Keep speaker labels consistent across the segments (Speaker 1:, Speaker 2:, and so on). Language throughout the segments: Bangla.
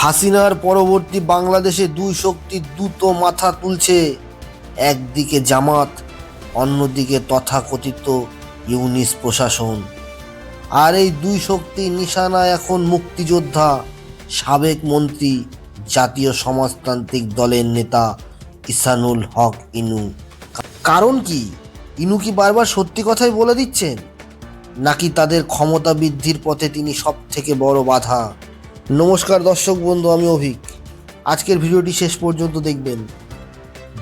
Speaker 1: হাসিনার পরবর্তী বাংলাদেশে দুই শক্তি দ্রুত মাথা তুলছে। একদিকে জামাত, অন্যদিকে তথাকথিত ইউনিস প্রশাসন। আর এই দুই শক্তি নিশানা এখন মুক্তিযোদ্ধা, সাবেক মন্ত্রী, জাতীয় সমাজতান্ত্রিক দলের নেতা ইসানুল হক ইনু। কারণ কি? ইনু কি বারবার সত্যি কথাই বলে দিচ্ছেন? নাকি তাদের ক্ষমতা বৃদ্ধির পথে তিনি সব থেকে বড় বাধা? নমস্কার দর্শক বন্ধু, আমি অভিক। আজকের ভিডিওটি শেষ পর্যন্ত দেখবেন।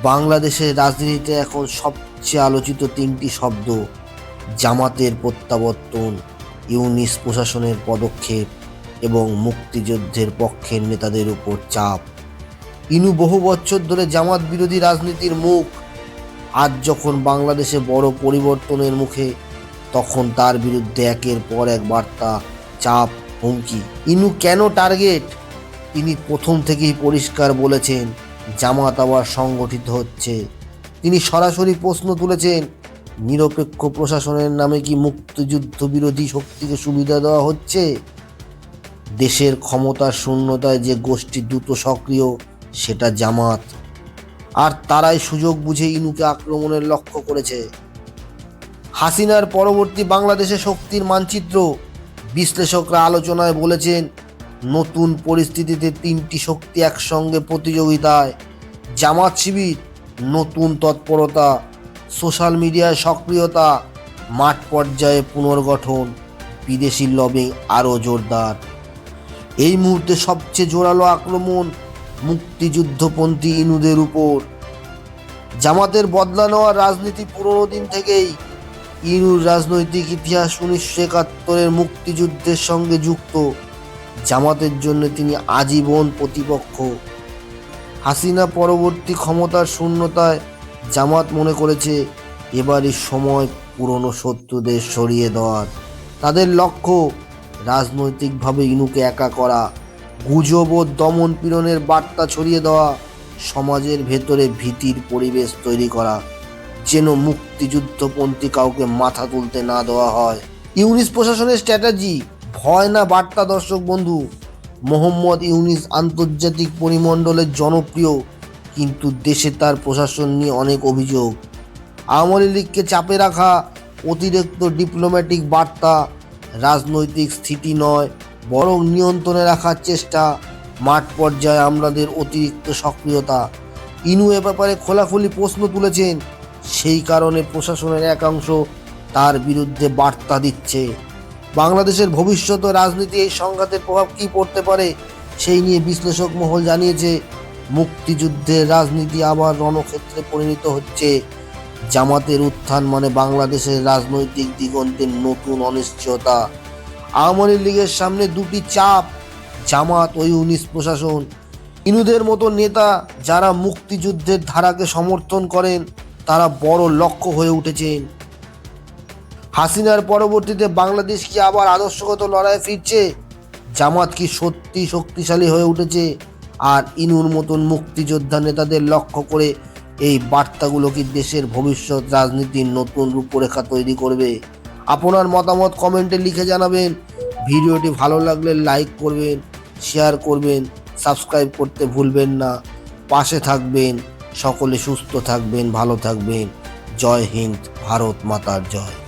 Speaker 1: বাংলাদেশের রাজনীতিতে এখন সবচেয়ে আলোচিত তিনটি শব্দ, জামাতের প্রত্যাবর্তন, ইউনিস প্রশাসনের পদক্ষেপ এবং মুক্তিযুদ্ধের পক্ষের নেতাদের উপর চাপ। ইনু বহু বছর ধরে জামাত বিরোধী রাজনীতির মুখ। আজ যখন বাংলাদেশে বড় পরিবর্তনের মুখে, তখন তার বিরুদ্ধে একের পর এক বার্তা, চাপ হুমকি। ইনু কেন টার্গেট? তিনি প্রথম থেকেই পরিষ্কার বলেছেন, জামাত আবার সংগঠিত হচ্ছে। তিনি সরাসরি প্রশ্ন তুলেছেন, নিরপেক্ষ প্রশাসনের নামে কি মুক্তিযুদ্ধ বিরোধী শক্তিকে সুবিধা দেওয়া হচ্ছে? দেশের ক্ষমতার শূন্যতায় যে গোষ্ঠী দ্রুত সক্রিয়, সেটা জামাত। আর তারাই সুযোগ বুঝে ইনুকে আক্রমণের লক্ষ্য করেছে। হাসিনার পরবর্তী বাংলাদেশে শক্তির মানচিত্র বিশ্লেষকরা আলোচনায় বলেছেন, নতুন পরিস্থিতিতে তিনটি শক্তি একসঙ্গে প্রতিযোগিতায়, জামাত শিবির, নতুন তৎপরতা, সোশ্যাল মিডিয়ায় সক্রিয়তা, মাঠ পর্যায়ে পুনর্গঠন, বিদেশি লবিং আরও জোরদার। এই মুহূর্তে সবচেয়ে জোরালো আক্রমণ মুক্তিযুদ্ধপন্থী ইনুদের উপর। জামাতের বদলা নেওয়ার রাজনীতি পুরনো দিন থেকেই ইনুর রাজনৈতিক ইতিহাস উনিশশো একাত্তরের মুক্তিযুদ্ধের সঙ্গে যুক্ত। জামাতের জন্য তিনি আজীবন প্রতিপক্ষ। হাসিনা পরবর্তী ক্ষমতার শূন্যতায় জামাত মনে করেছে, এবারই সময় পুরনো শত্রুদের সরিয়ে দেওয়ার। তাদের লক্ষ্য, রাজনৈতিকভাবে ইনুকে একা করা, গুজব ও দমন পীড়নের বার্তা ছড়িয়ে দেওয়া, সমাজের ভেতরে ভীতির পরিবেশ তৈরি করা। যেন মুক্তিযুদ্ধপন্থী কাউকে মাথা তুলতে না দেওয়া হয়। ইউনিস প্রশাসনের স্ট্র্যাটেজি? ভয় না বার্তা, দর্শক বন্ধু? মোহাম্মদ ইউনিস আন্তর্জাতিক পরিমণ্ডলের জনপ্রিয়, কিন্তু দেশে তার প্রশাসন নিয়ে অনেক অভিযোগ। আওয়ামী লীগকে চাপে রাখা, অতিরিক্ত ডিপ্লোম্যাটিক বার্তা, রাজনৈতিক স্থিতি নয়, বরং নিয়ন্ত্রণে রাখার চেষ্টা, মাঠ পর্যায়ে আমাদের অতিরিক্ত সক্রিয়তা। ইনু এ ব্যাপারে খোলাখুলি প্রশ্ন তুলেছেন সেই কারণে প্রশাসনের একাংশ তার বিরুদ্ধে বার্তা দিচ্ছে। বাংলাদেশের ভবিষ্যৎ রাজনীতি এই সংঘাতের প্রভাব কী পড়তে পারে, সেই নিয়ে বিশ্লেষক মহল জানিয়েছে, মুক্তিযুদ্ধের রাজনীতি আবার রণক্ষেত্রে পরিণত হচ্ছে। জামাতের উত্থান মানে বাংলাদেশের রাজনৈতিক দিগন্তের নতুন অনিশ্চয়তা। আওয়ামী লীগের সামনে দুটি চাপ, জামাত ও ইউনিস প্রশাসন। ইনুদের মতো নেতা যারা মুক্তিযুদ্ধের ধারাকে সমর্থন করেন তারা বড় লক্ষ্য হয়ে উঠেছেন। হাসিনার পরবর্তীতে বাংলাদেশ কি আবার আদর্শগত লড়াই ফিরছে? জামাত কি সত্যি শক্তিশালী হয়ে উঠেছে? আর ইনুর মতন মুক্তিযোদ্ধা নেতাদের লক্ষ্য করে এই বার্তাগুলো কি দেশের ভবিষ্যৎ রাজনীতির নতুন রূপরেখা তৈরি করবে? আপনার মতামত কমেন্টে লিখে জানাবেন। ভিডিওটি ভালো লাগলে লাইক করবেন, শেয়ার করবেন, সাবস্ক্রাইব করতে ভুলবেন না। পাশে থাকবেন। সকলে সুস্থ থাকবেন ভালো থাকবেন। জয় হিন্দ ভারত মাতার জয়।